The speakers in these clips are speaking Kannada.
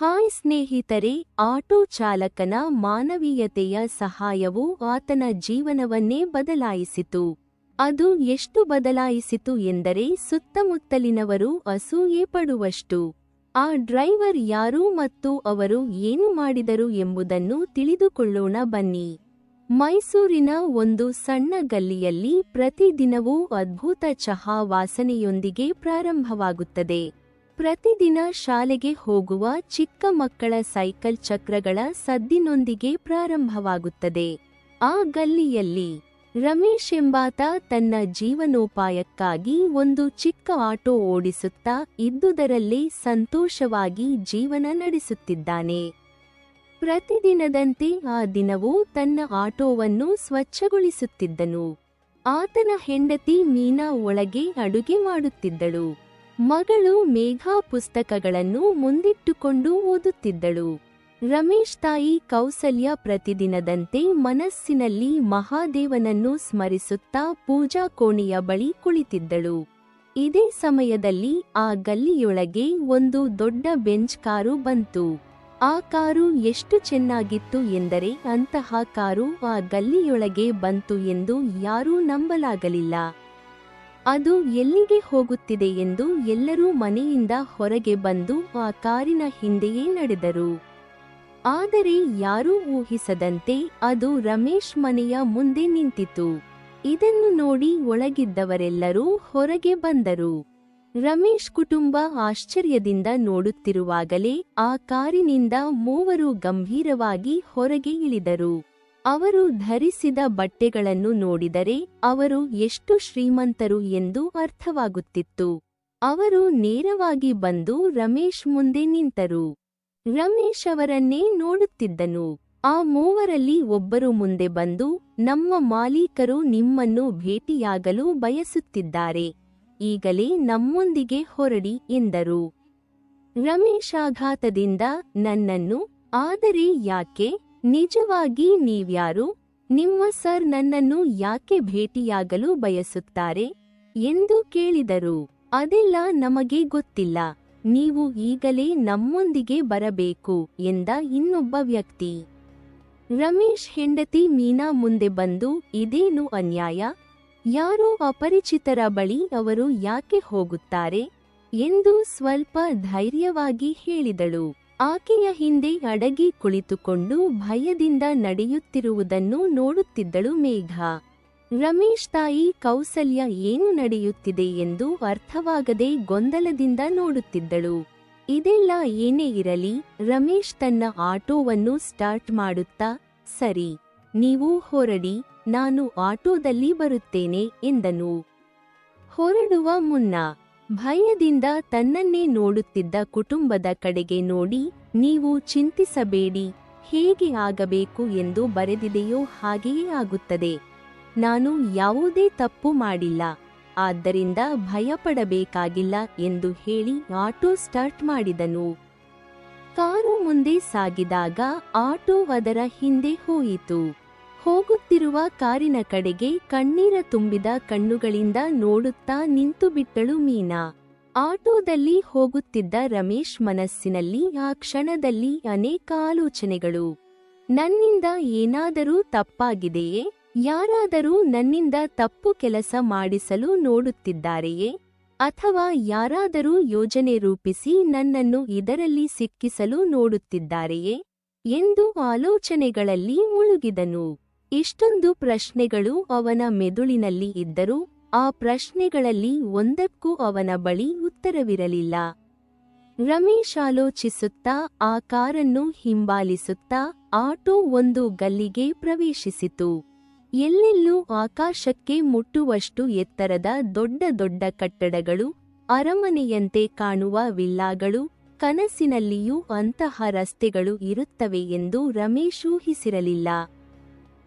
ಹಾಯ್ ಸ್ನೇಹಿತರೆ, ಆಟೋ ಚಾಲಕನ ಮಾನವೀಯತೆಯ ಸಹಾಯವು ಆತನ ಜೀವನವನ್ನೇ ಬದಲಾಯಿಸಿತು. ಅದು ಎಷ್ಟು ಬದಲಾಯಿಸಿತು ಎಂದರೆ ಸುತ್ತಮುತ್ತಲಿನವರು ಅಸೂಯೆ ಪಡುವಷ್ಟು. ಆ ಡ್ರೈವರ್ ಯಾರು ಮತ್ತು ಅವರು ಏನು ಮಾಡಿದರು ಎಂಬುದನ್ನು ತಿಳಿದುಕೊಳ್ಳೋಣ ಬನ್ನಿ. ಮೈಸೂರಿನ ಒಂದು ಸಣ್ಣ ಗಲ್ಲಿಯಲ್ಲಿ ಪ್ರತಿದಿನವೂ ಅದ್ಭುತ ಚಹಾ ವಾಸನೆಯೊಂದಿಗೆ ಪ್ರಾರಂಭವಾಗುತ್ತದೆ. ಪ್ರತಿದಿನ ಶಾಲೆಗೆ ಹೋಗುವ ಚಿಕ್ಕ ಮಕ್ಕಳ ಸೈಕಲ್ ಚಕ್ರಗಳ ಸದ್ದಿನೊಂದಿಗೆ ಪ್ರಾರಂಭವಾಗುತ್ತದೆ. ಆ ಗಲ್ಲಿಯಲ್ಲಿ ರಮೇಶ್ ಎಂಬಾತ ತನ್ನ ಜೀವನೋಪಾಯಕ್ಕಾಗಿ ಒಂದು ಚಿಕ್ಕ ಆಟೋ ಓಡಿಸುತ್ತಾ ಇದ್ದುದರಲ್ಲಿ ಸಂತೋಷವಾಗಿ ಜೀವನ ನಡೆಸುತ್ತಿದ್ದಾನೆ. ಪ್ರತಿದಿನದಂತೆ ಆ ದಿನವೂ ತನ್ನ ಆಟೋವನ್ನು ಸ್ವಚ್ಛಗೊಳಿಸುತ್ತಿದ್ದನು. ಆತನ ಹೆಂಡತಿ ಮೀನಾ ಒಳಗೆ ಅಡುಗೆ ಮಾಡುತ್ತಿದ್ದಳು. ಮಗಳು ಮೇಘಾ ಪುಸ್ತಕಗಳನ್ನು ಮುಂದಿಟ್ಟುಕೊಂಡು ಓದುತ್ತಿದ್ದಳು. ರಮೇಶ್ ತಾಯಿ ಕೌಸಲ್ಯ ಪ್ರತಿದಿನದಂತೆ ಮನಸ್ಸಿನಲ್ಲಿ ಮಹಾದೇವನನ್ನು ಸ್ಮರಿಸುತ್ತಾ ಪೂಜಾ ಕೋಣೆಯ ಬಳಿ ಕುಳಿತಿದ್ದಳು. ಇದೇ ಸಮಯದಲ್ಲಿ ಆ ಗಲ್ಲಿಯೊಳಗೆ ಒಂದು ದೊಡ್ಡ ಬೆಂಚ್ ಕಾರು ಬಂತು. ಆ ಕಾರು ಎಷ್ಟು ಚೆನ್ನಾಗಿತ್ತು ಎಂದರೆ ಅಂತಹ ಕಾರು ಆ ಗಲ್ಲಿಯೊಳಗೆ ಬಂತು ಎಂದು ಯಾರೂ ನಂಬಲಾಗಲಿಲ್ಲ. ಅದು ಎಲ್ಲಿಗೆ ಹೋಗುತ್ತಿದೆ ಎಂದು ಎಲ್ಲರೂ ಮನೆಯಿಂದ ಹೊರಗೆ ಬಂದು ಆ ಕಾರಿನ ಹಿಂದೆಯೇ ನಡೆದರು. ಆದರೆ ಯಾರೂ ಊಹಿಸದಂತೆ ಅದು ರಮೇಶ್ ಮನೆಯ ಮುಂದೆ ನಿಂತಿತು. ಇದನ್ನು ನೋಡಿ ಒಳಗಿದ್ದವರೆಲ್ಲರೂ ಹೊರಗೆ ಬಂದರು. ರಮೇಶ್ ಕುಟುಂಬ ಆಶ್ಚರ್ಯದಿಂದ ನೋಡುತ್ತಿರುವಾಗಲೇ ಆ ಕಾರಿನಿಂದ ಮೂವರು ಗಂಭೀರವಾಗಿ ಹೊರಗೆ ಇಳಿದರು. ಅವರು ಧರಿಸಿದ ಬಟ್ಟೆಗಳನ್ನು ನೋಡಿದರೆ ಅವರು ಎಷ್ಟು ಶ್ರೀಮಂತರು ಎಂದು ಅರ್ಥವಾಗುತ್ತಿತ್ತು. ಅವರು ನೇರವಾಗಿ ಬಂದು ರಮೇಶ್ ಮುಂದೆ ನಿಂತರು. ರಮೇಶ್ ಅವರನ್ನೇ ನೋಡುತ್ತಿದ್ದನು. ಆ ಮೂವರಲ್ಲಿ ಒಬ್ಬರು ಮುಂದೆ ಬಂದು, ನಮ್ಮ ಮಾಲೀಕರು ನಿಮ್ಮನ್ನು ಭೇಟಿಯಾಗಲು ಬಯಸುತ್ತಿದ್ದಾರೆ. ಈಗಲೇ ನಮ್ಮೊಂದಿಗೆ ಹೊರಡಿ ಎಂದರು. ರಮೇಶಾಘಾತದಿಂದ ನನ್ನನ್ನು, ಆದರೆ ಯಾಕೆ? ನಿಜವಾಗಿ ನೀವ್ಯಾರು? ನಿಮ್ಮ ಸರ್ ನನ್ನನ್ನು ಯಾಕೆ ಭೇಟಿಯಾಗಲು ಬಯಸುತ್ತಾರೆ? ಎಂದು ಕೇಳಿದರು. ಅದೆಲ್ಲ ನಮಗೆ ಗೊತ್ತಿಲ್ಲ. ನೀವು ಈಗಲೇ ನಮ್ಮೊಂದಿಗೆ ಬರಬೇಕು ಎಂದ ಇನ್ನೊಬ್ಬ ವ್ಯಕ್ತಿ. ರಮೇಶ್ ಹೆಂಡತಿ ಮೀನಾ ಮುಂದೆ ಬಂದು, ಇದೇನು ಅನ್ಯಾಯ? ಯಾರೋ ಅಪರಿಚಿತರ ಬಳಿ ಅವರು ಯಾಕೆ ಹೋಗುತ್ತಾರೆ? ಎಂದು ಸ್ವಲ್ಪ ಧೈರ್ಯವಾಗಿ ಹೇಳಿದಳು. ಆಕೆಯ ಹಿಂದೆ ಅಡಗಿ ಕುಳಿತುಕೊಂಡು ಭಯದಿಂದ ನಡೆಯುತ್ತಿರುವುದನ್ನು ನೋಡುತ್ತಿದ್ದಳು ಮೇಘ. ರಮೇಶ್ ತಾಯಿ ಕೌಸಲ್ಯ ಏನು ನಡೆಯುತ್ತಿದೆ ಎಂದು ಅರ್ಥವಾಗದೆ ಗೊಂದಲದಿಂದ ನೋಡುತ್ತಿದ್ದಳು. ಇದೆಲ್ಲ ಏನೇ ಇರಲಿ, ರಮೇಶ್ ತನ್ನ ಆಟೋವನ್ನು ಸ್ಟಾರ್ಟ್ ಮಾಡುತ್ತಾ, ಸರಿ, ನೀವು ಹೊರಡಿ, ನಾನು ಆಟೋದಲ್ಲಿ ಬರುತ್ತೇನೆ, ಎಂದನು. ಹೊರಡುವ ಮುನ್ನ ಭಯದಿಂದ ತನ್ನನ್ನೇ ನೋಡುತ್ತಿದ್ದ ಕುಟುಂಬದ ಕಡೆಗೆ ನೋಡಿ, ನೀವು ಚಿಂತಿಸಬೇಡಿ, ಹೇಗೆ ಆಗಬೇಕು ಎಂದು ಬರೆದಿದೆಯೋ ಹಾಗೆಯೇ ಆಗುತ್ತದೆ. ನಾನು ಯಾವುದೇ ತಪ್ಪು ಮಾಡಿಲ್ಲ, ಆದ್ದರಿಂದ ಭಯಪಡಬೇಕಾಗಿಲ್ಲ ಎಂದು ಹೇಳಿ ಆಟೋ ಸ್ಟಾರ್ಟ್ ಮಾಡಿದನು. ಕಾರು ಮುಂದೆ ಸಾಗಿದಾಗ ಆಟೋ ಅದರ ಹಿಂದೆ ಹೋಯಿತು. ಹೋಗುತ್ತಿರುವ ಕಾರಿನ ಕಡೆಗೆ ಕಣ್ಣೀರ ತುಂಬಿದ ಕಣ್ಣುಗಳಿಂದ ನೋಡುತ್ತಾ ನಿಂತುಬಿಟ್ಟಳು ಮೀನಾ. ಆಟೋದಲ್ಲಿ ಹೋಗುತ್ತಿದ್ದ ರಮೇಶ್ ಮನಸ್ಸಿನಲ್ಲಿ ಆ ಕ್ಷಣದಲ್ಲಿ ಅನೇಕ ಆಲೋಚನೆಗಳು. ನನ್ನಿಂದ ಏನಾದರೂ ತಪ್ಪಾಗಿದೆಯೇ? ಯಾರಾದರೂ ನನ್ನಿಂದ ತಪ್ಪು ಕೆಲಸ ಮಾಡಿಸಲು ನೋಡುತ್ತಿದ್ದಾರೆಯೇ? ಅಥವಾ ಯಾರಾದರೂ ಯೋಜನೆ ರೂಪಿಸಿ ನನ್ನನ್ನು ಇದರಲ್ಲಿ ಸಿಕ್ಕಿಸಲು ನೋಡುತ್ತಿದ್ದಾರೆಯೇ? ಎಂದು ಆಲೋಚನೆಗಳಲ್ಲಿ ಮುಳುಗಿದನು. ಇಷ್ಟೊಂದು ಪ್ರಶ್ನೆಗಳು ಅವನ ಮೆದುಳಿನಲ್ಲಿ ಇದ್ದರೂ ಆ ಪ್ರಶ್ನೆಗಳಲ್ಲಿ ಒಂದಕ್ಕೂ ಅವನ ಬಳಿ ಉತ್ತರವಿರಲಿಲ್ಲ. ರಮೇಶ್ ಆಲೋಚಿಸುತ್ತಾ ಆ ಕಾರನ್ನು ಹಿಂಬಾಲಿಸುತ್ತಾ ಆಟೋ ಒಂದು ಗಲ್ಲಿಗೆ ಪ್ರವೇಶಿಸಿತು. ಎಲ್ಲೆಲ್ಲೂ ಆಕಾಶಕ್ಕೆ ಮುಟ್ಟುವಷ್ಟು ಎತ್ತರದ ದೊಡ್ಡ ದೊಡ್ಡ ಕಟ್ಟಡಗಳು, ಅರಮನೆಯಂತೆ ಕಾಣುವ ವಿಲ್ಲಾಗಳು, ಕನಸಿನಲ್ಲಿಯೂ ಅಂತಹ ರಸ್ತೆಗಳು ಇರುತ್ತವೆ ಎಂದು ರಮೇಶ್ ಊಹಿಸಿರಲಿಲ್ಲ.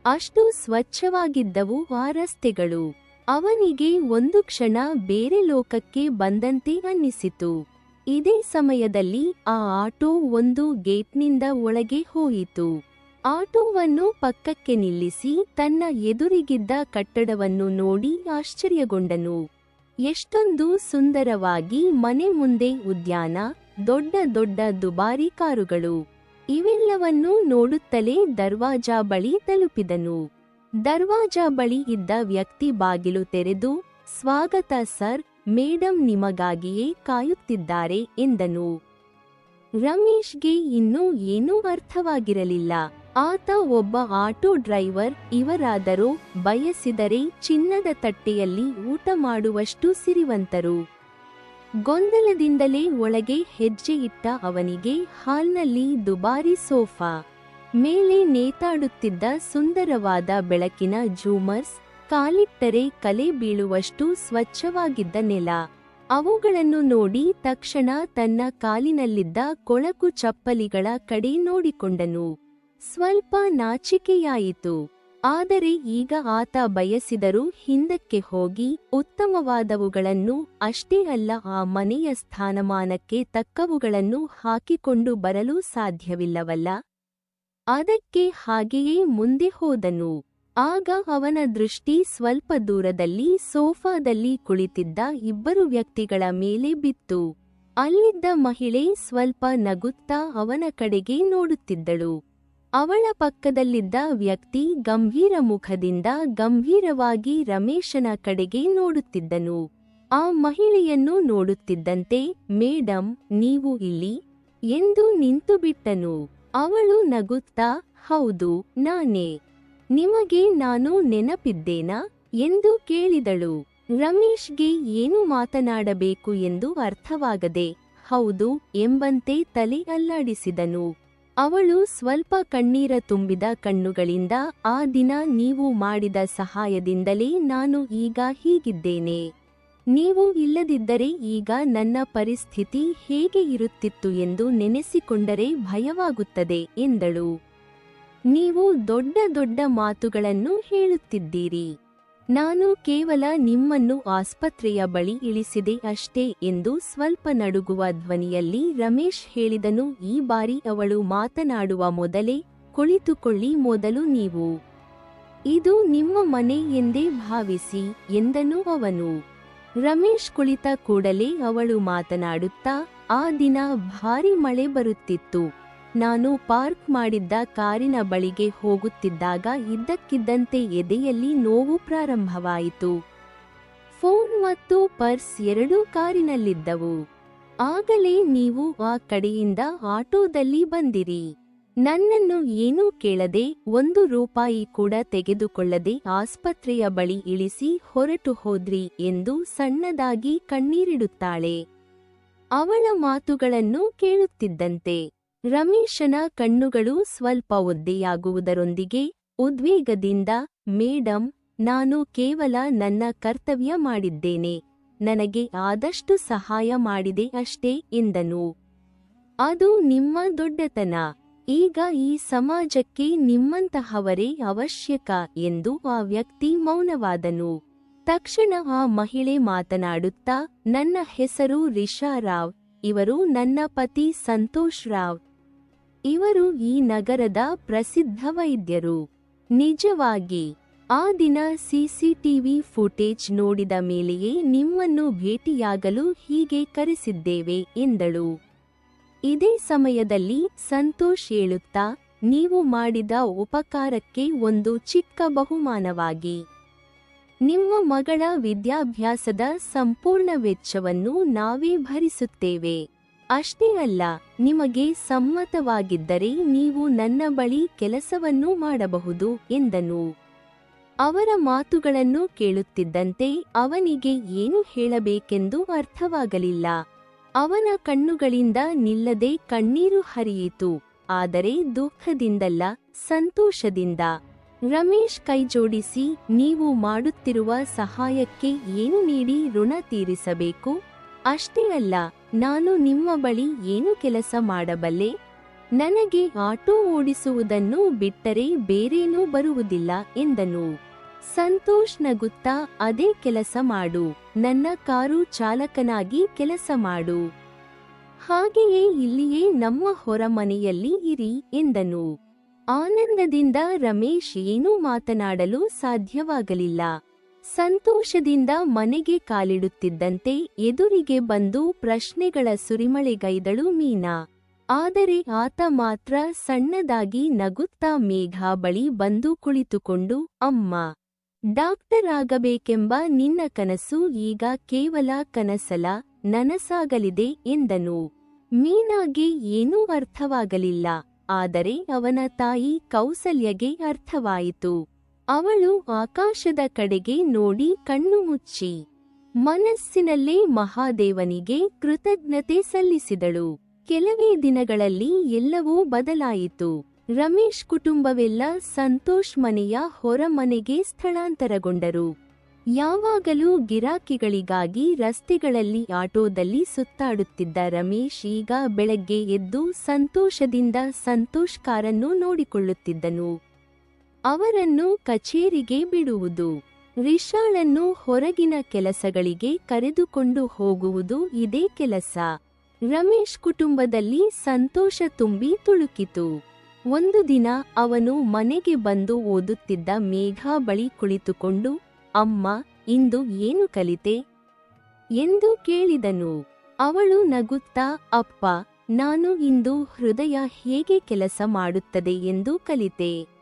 ಅಷ್ಟು ಸ್ವಚ್ಛವಾಗಿದ್ದವು ಆ ರಸ್ತೆಗಳು ಅವನಿಗೆ ಒಂದು ಕ್ಷಣ ಬೇರೆ ಲೋಕಕ್ಕೆ ಬಂದಂತೆ ಅನ್ನಿಸಿತು. ಇದೇ ಸಮಯದಲ್ಲಿ ಆ ಆಟೋ ಒಂದು ಗೇಟ್ನಿಂದ ಒಳಗೆ ಹೋಯಿತು. ಆಟೋವನ್ನು ಪಕ್ಕಕ್ಕೆ ನಿಲ್ಲಿಸಿ ತನ್ನ ಎದುರಿಗಿದ್ದ ಕಟ್ಟಡವನ್ನು ನೋಡಿ ಆಶ್ಚರ್ಯಗೊಂಡನು. ಎಷ್ಟೊಂದು ಸುಂದರವಾಗಿ ಮನೆ ಮುಂದೆ ಉದ್ಯಾನ, ದೊಡ್ಡ ದೊಡ್ಡ ದುಬಾರಿ ಕಾರುಗಳು. ಇವೆಲ್ಲವನ್ನೂ ನೋಡುತ್ತಲೇ ದರ್ವಾಜಾ ಬಳಿ ತಲುಪಿದನು. ದರ್ವಾಜಾ ಬಳಿ ಇದ್ದ ವ್ಯಕ್ತಿ ಬಾಗಿಲು ತೆರೆದು, ಸ್ವಾಗತ ಸರ್, ಮೇಡಂ ನಿಮಗಾಗಿಯೇ ಕಾಯುತ್ತಿದ್ದಾರೆ ಎಂದನು. ರಮೇಶ್ಗೆ ಇನ್ನೂ ಏನೂ ಅರ್ಥವಾಗಿರಲಿಲ್ಲ. ಆತ ಒಬ್ಬ ಆಟೋ ಡ್ರೈವರ್, ಇವರಾದರೂ ಬಯಸಿದರೆ ಚಿನ್ನದ ತಟ್ಟೆಯಲ್ಲಿ ಊಟ ಮಾಡುವಷ್ಟು ಸಿರಿವಂತರು. ಗೊಂದಲದಿಂದಲೇ ಒಳಗೆ ಹೆಜ್ಜೆ ಇಟ್ಟ ಅವನಿಗೆ ಹಾಲ್ನಲ್ಲಿ ದುಬಾರಿ ಸೋಫಾ, ಮೇಲೆ ನೇತಾಡುತ್ತಿದ್ದ ಸುಂದರವಾದ ಬೆಳಕಿನ ಜೂಮರ್ಸ್, ಕಾಲಿಟ್ಟರೆ ಕಲೆ ಬೀಳುವಷ್ಟು ಸ್ವಚ್ಛವಾಗಿದ್ದ ನೆಲ. ಅವುಗಳನ್ನು ನೋಡಿ ತಕ್ಷಣ ತನ್ನ ಕಾಲಿನಲ್ಲಿದ್ದ ಕೊಳಕು ಚಪ್ಪಲಿಗಳ ಕಡೆ ನೋಡಿಕೊಂಡನು. ಸ್ವಲ್ಪ ನಾಚಿಕೆಯಾಯಿತು. ಆದರೆ ಈಗ ಆತ ಬಯಸಿದರೂ ಹಿಂದಕ್ಕೆ ಹೋಗಿ ಉತ್ತಮವಾದವುಗಳನ್ನು ಅಷ್ಟೇ ಅಲ್ಲ ಆ ಮನೆಯ ಸ್ಥಾನಮಾನಕ್ಕೆ ತಕ್ಕವುಗಳನ್ನು ಹಾಕಿಕೊಂಡು ಬರಲು ಸಾಧ್ಯವಿಲ್ಲವಲ್ಲ. ಅದಕ್ಕೆ ಹಾಗೆಯೇ ಮುಂದೆ ಹೋದನು. ಆಗ ಅವನ ದೃಷ್ಟಿ ಸ್ವಲ್ಪ ದೂರದಲ್ಲಿ ಸೋಫಾದಲ್ಲಿ ಕುಳಿತಿದ್ದ ಇಬ್ಬರು ವ್ಯಕ್ತಿಗಳ ಮೇಲೆ ಬಿತ್ತು. ಅಲ್ಲಿದ್ದ ಮಹಿಳೆ ಸ್ವಲ್ಪ ನಗುತ್ತಾ ಅವನ ಕಡೆಗೆ ನೋಡುತ್ತಿದ್ದಳು. ಅವಳ ಪಕ್ಕದಲ್ಲಿದ್ದ ವ್ಯಕ್ತಿ ಗಂಭೀರ ಮುಖದಿಂದ ಗಂಭೀರವಾಗಿ ರಮೇಶನ ಕಡೆಗೆ ನೋಡುತ್ತಿದ್ದನು. ಆ ಮಹಿಳೆಯನ್ನು ನೋಡುತ್ತಿದ್ದಂತೆ, ಮೇಡಂ, ನೀವು ಇಲ್ಲಿ ಎಂದು ನಿಂತುಬಿಟ್ಟನು. ಅವಳು ನಗುತ್ತಾ, ಹೌದು, ನಾನೇ. ನಿಮಗೆ ನಾನು ನೆನಪಿದ್ದೇನಾ ಎಂದು ಕೇಳಿದಳು. ರಮೇಶ್ಗೆ ಏನು ಮಾತನಾಡಬೇಕು ಎಂದು ಅರ್ಥವಾಗದೆ, ಹೌದು ಎಂಬಂತೆ ತಲೆ ಅಲ್ಲಾಡಿಸಿದನು. ಅವಳು ಸ್ವಲ್ಪ ಕಣ್ಣೀರ ತುಂಬಿದ ಕಣ್ಣುಗಳಿಂದ ಆ ದಿನ ನೀವು ಮಾಡಿದ ಸಹಾಯದಿಂದಲೇ ನಾನು ಈಗ ಹೀಗಿದ್ದೇನೆ. ನೀವು ಇಲ್ಲದಿದ್ದರೆ ಈಗ ನನ್ನ ಪರಿಸ್ಥಿತಿ ಹೇಗೆ ಇರುತ್ತಿತ್ತು ಎಂದು ನೆನೆಸಿಕೊಂಡರೆ ಭಯವಾಗುತ್ತದೆ, ಎಂದಳು. ನೀವು ದೊಡ್ಡ ದೊಡ್ಡ ಮಾತುಗಳನ್ನು ಹೇಳುತ್ತಿದ್ದೀರಿ. ನಾನು ಕೇವಲ ನಿಮ್ಮನ್ನು ಆಸ್ಪತ್ರೆಯ ಬಳಿ ಇಳಿಸಿದೆ ಅಷ್ಟೇ ಎಂದು ಸ್ವಲ್ಪ ನಡುಗುವ ಧ್ವನಿಯಲ್ಲಿ ರಮೇಶ್ ಹೇಳಿದನು. ಈ ಬಾರಿ ಅವಳು ಮಾತನಾಡುವ ಮೊದಲೇ ಕುಳಿತುಕೊಳ್ಳಿ ಮೊದಲು ನೀವು. ಇದು ನಿಮ್ಮ ಮನೆ ಎಂದೇ ಭಾವಿಸಿ ಎಂದನು ಅವನು. ರಮೇಶ್ ಕುಳಿತ ಕೂಡಲೇ ಅವಳು ಮಾತನಾಡುತ್ತಾ, ಆ ದಿನ ಭಾರಿ ಮಳೆ ಬರುತ್ತಿತ್ತು. ನಾನು ಪಾರ್ಕ್ ಮಾಡಿದ್ದ ಕಾರಿನ ಬಳಿಗೆ ಹೋಗುತ್ತಿದ್ದಾಗ ಇದ್ದಕ್ಕಿದ್ದಂತೆ ಎದೆಯಲ್ಲಿ ನೋವು ಪ್ರಾರಂಭವಾಯಿತು. ಫೋನ್ ಮತ್ತು ಪರ್ಸ್ ಎರಡೂ ಕಾರಿನಲ್ಲಿದ್ದವು. ಆಗಲೇ ನೀವು ಆ ಕಡೆಯಿಂದ ಆಟೋದಲ್ಲಿ ಬಂದಿರಿ. ನನ್ನನ್ನು ಏನೂ ಕೇಳದೆ ಒಂದು ರೂಪಾಯಿ ಕೂಡ ತೆಗೆದುಕೊಳ್ಳದೆ ಆಸ್ಪತ್ರೆಯ ಬಳಿ ಇಳಿಸಿ ಹೊರಟು ಹೋದ್ರಿ ಎಂದು ಸಣ್ಣದಾಗಿ ಕಣ್ಣೀರಿಡುತ್ತಾಳೆ. ಅವಳ ಮಾತುಗಳನ್ನು ಕೇಳುತ್ತಿದ್ದಂತೆ. ರಮೇಶನ ಕಣ್ಣುಗಳು ಸ್ವಲ್ಪ ಒದ್ದೆಯಾಗುವುದರೊಂದಿಗೆ ಉದ್ವೇಗದಿಂದ, ಮೇಡಂ, ನಾನು ಕೇವಲ ನನ್ನ ಕರ್ತವ್ಯ ಮಾಡಿದ್ದೇನೆ, ನನಗೆ ಆದಷ್ಟು ಸಹಾಯ ಮಾಡಿದೆ ಅಷ್ಟೇ ಎಂದನು. ಅದು ನಿಮ್ಮ ದೊಡ್ಡತನ, ಈಗ ಈ ಸಮಾಜಕ್ಕೆ ನಿಮ್ಮಂತಹವರೇ ಅವಶ್ಯಕ ಎಂದು ಆ ವ್ಯಕ್ತಿ ಮೌನವಾದನು. ತಕ್ಷಣ ಆ ಮಹಿಳೆ ಮಾತನಾಡುತ್ತಾ, ನನ್ನ ಹೆಸರು ರಿಷಾ ರಾವ್, ಇವರು ನನ್ನ ಪತಿ ಸಂತೋಷ್ ರಾವ್ ಇವರು ಈ ನಗರದ ಪ್ರಸಿದ್ಧ ವೈದ್ಯರು. ನಿಜವಾಗಿ, ಆ ದಿನ ಸಿಸಿಟಿವಿ ಫುಟೇಜ್ ನೋಡಿದ ಮೇಲೆಯೇ ನಿಮ್ಮನ್ನು ಭೇಟಿಯಾಗಲು ಹೀಗೆ ಕರೆಸಿದ್ದೇವೆ, ಎಂದಳು. ಇದೇ ಸಮಯದಲ್ಲಿ ಸಂತೋಷ್ ಹೇಳುತ್ತಾ, ನೀವು ಮಾಡಿದ ಉಪಕಾರಕ್ಕೆ ಒಂದು ಚಿಕ್ಕ ಬಹುಮಾನವಾಗಿ. ನಿಮ್ಮ ಮಗಳ ವಿದ್ಯಾಭ್ಯಾಸದ ಸಂಪೂರ್ಣ ವೆಚ್ಚವನ್ನು ನಾವೇ ಭರಿಸುತ್ತೇವೆ. ಅಷ್ಟೇ ಅಲ್ಲ, ನಿಮಗೆ ಸಮ್ಮತವಾಗಿದ್ದರೆ ನೀವು ನನ್ನ ಬಳಿ ಕೆಲಸವನ್ನು ಮಾಡಬಹುದು ಎಂದನು. ಅವರ ಮಾತುಗಳನ್ನು ಕೇಳುತ್ತಿದ್ದಂತೆ ಅವನಿಗೆ ಏನು ಹೇಳಬೇಕೆಂದು ಅರ್ಥವಾಗಲಿಲ್ಲ. ಅವನ ಕಣ್ಣುಗಳಿಂದ ನಿಲ್ಲದೆ ಕಣ್ಣೀರು ಹರಿಯಿತು, ಆದರೆ ದುಃಖದಿಂದಲ್ಲ, ಸಂತೋಷದಿಂದ. ರಮೇಶ್ ಕೈಜೋಡಿಸಿ, ನೀವು ಮಾಡುತ್ತಿರುವ ಸಹಾಯಕ್ಕೆ ಏನು ನೀಡಿ ಋಣ ತೀರಿಸಬೇಕು? ಅಷ್ಟೇ ಅಲ್ಲ, ನಾನು ನಿಮ್ಮ ಬಳಿ ಏನು ಕೆಲಸ ಮಾಡಬಲ್ಲೆ? ನನಗೆ ಆಟೋ ಓಡಿಸುವುದನ್ನು ಬಿಟ್ಟರೆ ಬೇರೇನೂ ಬರುವುದಿಲ್ಲ ಎಂದನು. ಸಂತೋಷ್ ನಗುತ್ತಾ, ಅದೇ ಕೆಲಸ ಮಾಡು, ನನ್ನ ಕಾರು ಚಾಲಕನಾಗಿ ಕೆಲಸ ಮಾಡು. ಹಾಗೆಯೇ ಇಲ್ಲಿಯೇ ನಮ್ಮ ಹೊರಮನೆಯಲ್ಲಿ ಇರಿ ಎಂದನು. ಆನಂದದಿಂದ ರಮೇಶ್ ಏನೂ ಮಾತನಾಡಲು ಸಾಧ್ಯವಾಗಲಿಲ್ಲ. ಸಂತೋಷದಿಂದ ಮನೆಗೆ ಕಾಲಿಡುತ್ತಿದ್ದಂತೆ ಎದುರಿಗೆ ಬಂದು ಪ್ರಶ್ನೆಗಳ ಸುರಿಮಳೆಗೈದಳು ಮೀನಾ. ಆದರೆ ಆತ ಮಾತ್ರ ಸಣ್ಣದಾಗಿ ನಗುತ್ತಾ ಮೇಘಾ ಬಳಿ ಬಂದು ಕುಳಿತುಕೊಂಡು, ಅಮ್ಮ, ಡಾಕ್ಟರ್ ಆಗಬೇಕೆಂಬ ನಿನ್ನ ಕನಸು ಈಗ ಕೇವಲ ಕನಸಲ ನನಸಾಗಲಿದೆ ಎಂದನು. ಮೀನಾಗೆ ಏನೂ ಅರ್ಥವಾಗಲಿಲ್ಲ, ಆದರೆ ಅವನ ತಾಯಿ ಕೌಸಲ್ಯಗೆ ಅರ್ಥವಾಯಿತು. ಅವಳು ಆಕಾಶದ ಕಡೆಗೆ ನೋಡಿ ಕಣ್ಣು ಮುಚ್ಚಿ ಮನಸ್ಸಿನಲ್ಲೇ ಮಹಾದೇವನಿಗೆ ಕೃತಜ್ಞತೆ ಸಲ್ಲಿಸಿದಳು. ಕೆಲವೇ ದಿನಗಳಲ್ಲಿ ಎಲ್ಲವೂ ಬದಲಾಯಿತು. ರಮೇಶ್ ಕುಟುಂಬವೆಲ್ಲ ಸಂತೋಷ್ ಮನೆಯ ಹೊರಮನೆಗೆ ಸ್ಥಳಾಂತರಗೊಂಡರು. ಯಾವಾಗಲೂ ಗಿರಾಕಿಗಳಿಗಾಗಿ ರಸ್ತೆಗಳಲ್ಲಿ ಆಟೋದಲ್ಲಿ ಸುತ್ತಾಡುತ್ತಿದ್ದ ರಮೇಶ್ ಈಗ ಬೆಳಗ್ಗೆ ಎದ್ದು ಸಂತೋಷದಿಂದ ಸಂತೋಷ್ ಕಾರನ್ನು ನೋಡಿಕೊಳ್ಳುತ್ತಿದ್ದನು. ಅವರನ್ನು ಕಚೇರಿಗೆ ಬಿಡುವುದು. ರಿಷಾಳನ್ನು ಹೊರಗಿನ ಕೆಲಸಗಳಿಗೆ ಕರೆದುಕೊಂಡು ಹೋಗುವುದು ಇದೇ ಕೆಲಸ. ರಮೇಶ್ ಕುಟುಂಬದಲ್ಲಿ ಸಂತೋಷ ತುಂಬಿ ತುಳುಕಿತು. ಒಂದು ದಿನ ಅವನು ಮನೆಗೆ ಬಂದು ಓದುತ್ತಿದ್ದ ಮೇಘಾ ಬಳಿ ಕುಳಿತುಕೊಂಡು, ಅಮ್ಮ, ಇಂದು ಏನು ಕಲಿತೆ? ಎಂದು ಕೇಳಿದನು. ಅವಳು ನಗುತ್ತಾ, ಅಪ್ಪ, ನಾನು ಇಂದು ಹೃದಯ ಹೇಗೆ ಕೆಲಸ ಮಾಡುತ್ತದೆ ಎಂದು ಕಲಿತೆ.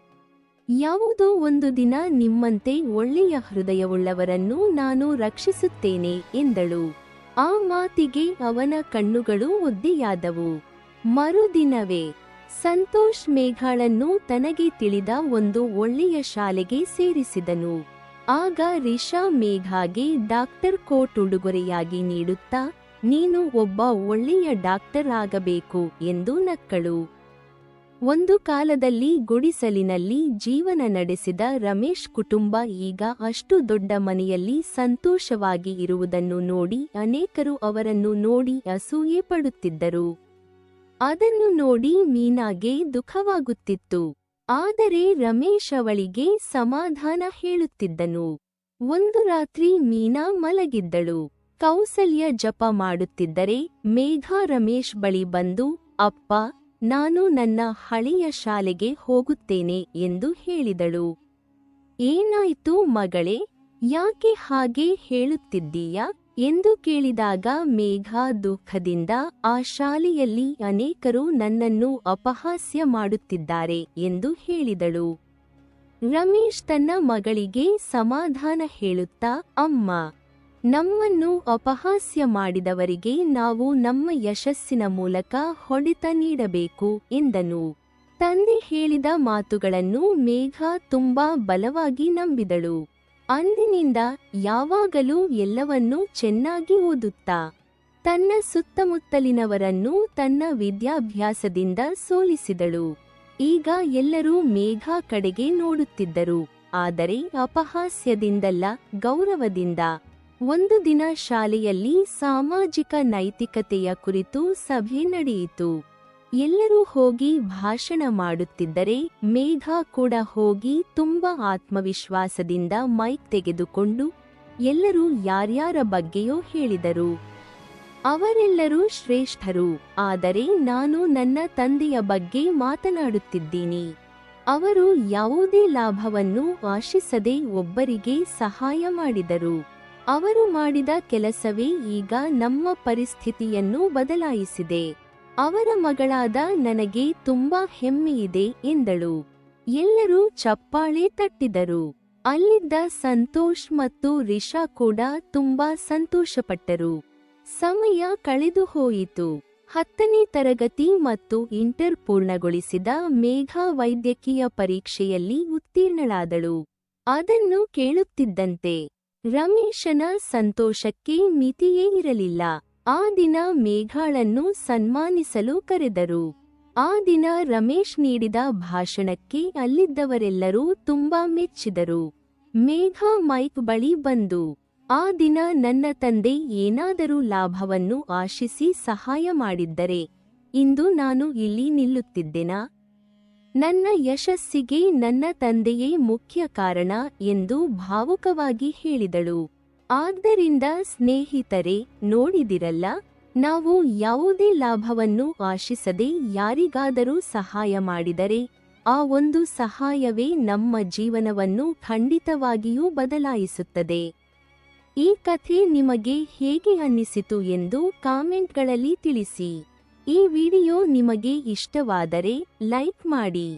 ಯಾವುದೋ ಒಂದು ದಿನ ನಿಮ್ಮಂತೆ ಒಳ್ಳೆಯ ಹೃದಯವುಳ್ಳವರನ್ನು ನಾನು ರಕ್ಷಿಸುತ್ತೇನೆ ಎಂದಳು. ಆ ಮಾತಿಗೆ ಅವನ ಕಣ್ಣುಗಳು ಒದ್ದೆಯಾದವು. ಮರುದಿನವೇ ಸಂತೋಷ್ ಮೇಘಾಳನ್ನು ತನಗೆ ತಿಳಿದ ಒಂದು ಒಳ್ಳೆಯ ಶಾಲೆಗೆ ಸೇರಿಸಿದನು. ಆಗ ರಿಷಾ ಮೇಘಾಗೆ ಡಾಕ್ಟರ್ ಕೋಟ್ ಉಡುಗೊರೆಯಾಗಿ ನೀಡುತ್ತಾ, ನೀನು ಒಬ್ಬ ಒಳ್ಳೆಯ ಡಾಕ್ಟರ್ ಆಗಬೇಕು ಎಂದು ನಕ್ಕಳು. ಒಂದು ಕಾಲದಲ್ಲಿ ಗುಡಿಸಲಿನಲ್ಲಿ ಜೀವನ ನಡೆಸಿದ ರಮೇಶ್ ಕುಟುಂಬ ಈಗ ಅಷ್ಟು ದೊಡ್ಡ ಮನೆಯಲ್ಲಿ ಸಂತೋಷವಾಗಿ ಇರುವುದನ್ನು ನೋಡಿ ಅನೇಕರು ಅವರನ್ನು ನೋಡಿ ಅಸೂಯೆ ಪಡುತ್ತಿದ್ದರು. ಅದನ್ನು ನೋಡಿ ಮೀನಾಗೆ ದುಃಖವಾಗುತ್ತಿತ್ತು. ಆದರೆ ರಮೇಶ್ ಅವಳಿಗೆ ಸಮಾಧಾನ ಹೇಳುತ್ತಿದ್ದನು. ಒಂದು ರಾತ್ರಿ ಮೀನಾ ಮಲಗಿದ್ದಳು. ಕೌಸಲ್ಯ ಜಪ ಮಾಡುತ್ತಿದ್ದರೆ ಮೇಘ ರಮೇಶ್ ಬಳಿ ಬಂದು, ಅಪ್ಪ ನಾನು ನನ್ನ ಹಳೆಯ ಶಾಲೆಗೆ ಹೋಗುತ್ತೇನೆ ಎಂದು ಹೇಳಿದಳು. ಏನಾಯ್ತು ಮಗಳೇ, ಯಾಕೆ ಹಾಗೆ ಹೇಳುತ್ತಿದ್ದೀಯಾ? ಎಂದು ಕೇಳಿದಾಗ ಮೇಘ ದುಃಖದಿಂದ ಆ ಶಾಲೆಯಲ್ಲಿ ಅನೇಕರು ನನ್ನನ್ನು ಅಪಹಾಸ್ಯ ಮಾಡುತ್ತಿದ್ದಾರೆ ಎಂದು ಹೇಳಿದಳು. ರಮೇಶ್ ತನ್ನ ಮಗಳಿಗೆ ಸಮಾಧಾನ ಹೇಳುತ್ತಾ, ಅಮ್ಮ ನಮ್ಮನ್ನು ಅಪಹಾಸ್ಯ ಮಾಡಿದವರಿಗೆ ನಾವು ನಮ್ಮ ಯಶಸ್ಸಿನ ಮೂಲಕ ಹೊಡೆತ ನೀಡಬೇಕು ಎಂದನು. ತಂದೆ ಹೇಳಿದ ಮಾತುಗಳನ್ನು ಮೇಘ ತುಂಬಾ ಬಲವಾಗಿ ನಂಬಿದಳು. ಅಂದಿನಿಂದ ಯಾವಾಗಲೂ ಎಲ್ಲವನ್ನೂ ಚೆನ್ನಾಗಿ ಓದುತ್ತಾ, ತನ್ನ ಸುತ್ತಮುತ್ತಲಿನವರನ್ನು ತನ್ನ ವಿದ್ಯಾಭ್ಯಾಸದಿಂದ ಸೋಲಿಸಿದಳು. ಈಗ ಎಲ್ಲರೂ ಮೇಘ ಕಡೆಗೆ ನೋಡುತ್ತಿದ್ದರು, ಆದರೆ ಅಪಹಾಸ್ಯದಿಂದಲ್ಲ, ಗೌರವದಿಂದ. ಒಂದು ದಿನ ಶಾಲೆಯಲ್ಲಿ ಸಾಮಾಜಿಕ ನೈತಿಕತೆಯ ಕುರಿತು ಸಭೆ ನಡೆಯಿತು. ಎಲ್ಲರೂ ಹೋಗಿ ಭಾಷಣ ಮಾಡುತ್ತಿದ್ದರೆ ಮೇಘ ಕೂಡ ಹೋಗಿ ತುಂಬಾ ಆತ್ಮವಿಶ್ವಾಸದಿಂದ ಮೈಕ್ ತೆಗೆದುಕೊಂಡು ಎಲ್ಲರೂ ಯಾರ್ಯಾರ ಬಗ್ಗೆಯೋ ಹೇಳಿದರು. ಅವರೆಲ್ಲರೂ ಶ್ರೇಷ್ಠರು, ಆದರೆ ನಾನು ನನ್ನ ತಂದೆಯ ಬಗ್ಗೆ ಮಾತನಾಡುತ್ತಿದ್ದೀನಿ. ಅವರು ಯಾವುದೇ ಲಾಭವನ್ನು ಆಶಿಸದೆ ಒಬ್ಬರಿಗೆ ಸಹಾಯ ಮಾಡಿದರು. ಅವರು ಮಾಡಿದ ಕೆಲಸವೇ ಈಗ ನಮ್ಮ ಪರಿಸ್ಥಿತಿಯನ್ನು ಬದಲಾಯಿಸಿದೆ. ಅವರ ಮಗಳಾದ ನನಗೆ ತುಂಬಾ ಹೆಮ್ಮೆಯಿದೆ ಎಂದಳು. ಎಲ್ಲರೂ ಚಪ್ಪಾಳೆ ತಟ್ಟಿದರು. ಅಲ್ಲಿದ್ದ ಸಂತೋಷ್ ಮತ್ತು ರಿಷಾ ಕೂಡ ತುಂಬಾ ಸಂತೋಷಪಟ್ಟರು. ಸಮಯ ಕಳೆದು ಹೋಯಿತು. ಹತ್ತನೇ ತರಗತಿ ಮತ್ತು ಇಂಟರ್ ಪೂರ್ಣಗೊಳಿಸಿದ ಮೇಘಾ ವೈದ್ಯಕೀಯ ಪರೀಕ್ಷೆಯಲ್ಲಿ ಉತ್ತೀರ್ಣಳಾದಳು. ಅದನ್ನು ಕೇಳುತ್ತಿದ್ದಂತೆ ರಮೇಶನ ಸಂತೋಷಕ್ಕೆ ಮಿತಿಯೇ ಇರಲಿಲ್ಲ. ಆ ದಿನ ಮೇಘಾಳನ್ನು ಸನ್ಮಾನಿಸಲು ಕರೆದರು. ಆ ದಿನ ರಮೇಶ್ ನೀಡಿದ ಭಾಷಣಕ್ಕೆ ಅಲ್ಲಿದ್ದವರೆಲ್ಲರೂ ತುಂಬಾ ಮೆಚ್ಚಿದರು. ಮೇಘ ಮೈಕ್ ಬಳಿ ಬಂದು, ಆ ದಿನ ನನ್ನ ತಂದೆ ಏನಾದರೂ ಲಾಭವನ್ನು ಆಶಿಸಿ ಸಹಾಯ ಮಾಡಿದ್ದರೆ, ಇಂದು ನಾನು ಇಲ್ಲಿ ನಿಲ್ಲುತ್ತಿದ್ದೆನಾ? ನನ್ನ ಯಶಸ್ಸಿಗೆ ನನ್ನ ತಂದೆಯೇ ಮುಖ್ಯ ಕಾರಣ ಎಂದು ಭಾವುಕವಾಗಿ ಹೇಳಿದಳು. ಆದ್ದರಿಂದ ಸ್ನೇಹಿತರೆ, ನೋಡಿದಿರಲ್ಲ, ನಾವು ಯಾವುದೇ ಲಾಭವನ್ನು ಆಶಿಸದೆ ಯಾರಿಗಾದರೂ ಸಹಾಯ ಮಾಡಿದರೆ, ಆ ಒಂದು ಸಹಾಯವೇ ನಮ್ಮ ಜೀವನವನ್ನು ಖಂಡಿತವಾಗಿಯೂ ಬದಲಾಯಿಸುತ್ತದೆ. ಈ ಕಥೆ ನಿಮಗೆ ಹೇಗೆ ಅನ್ನಿಸಿತು ಎಂದು ಕಾಮೆಂಟ್ಗಳಲ್ಲಿ ತಿಳಿಸಿ. ಈ ವಿಡಿಯೋ ನಿಮಗೆ ಇಷ್ಟವಾದರೆ ಲೈಕ್ ಮಾಡಿ,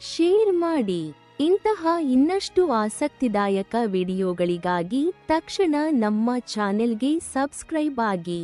ಶೇರ್ ಮಾಡಿ. ಇಂತಹ ಇನ್ನಷ್ಟು ಆಸಕ್ತಿದಾಯಕ ವಿಡಿಯೋಗಳಿಗಾಗಿ ತಕ್ಷಣ ನಮ್ಮ ಚಾನೆಲ್ಗೆ ಸಬ್ಸ್ಕ್ರೈಬ್ ಆಗಿ.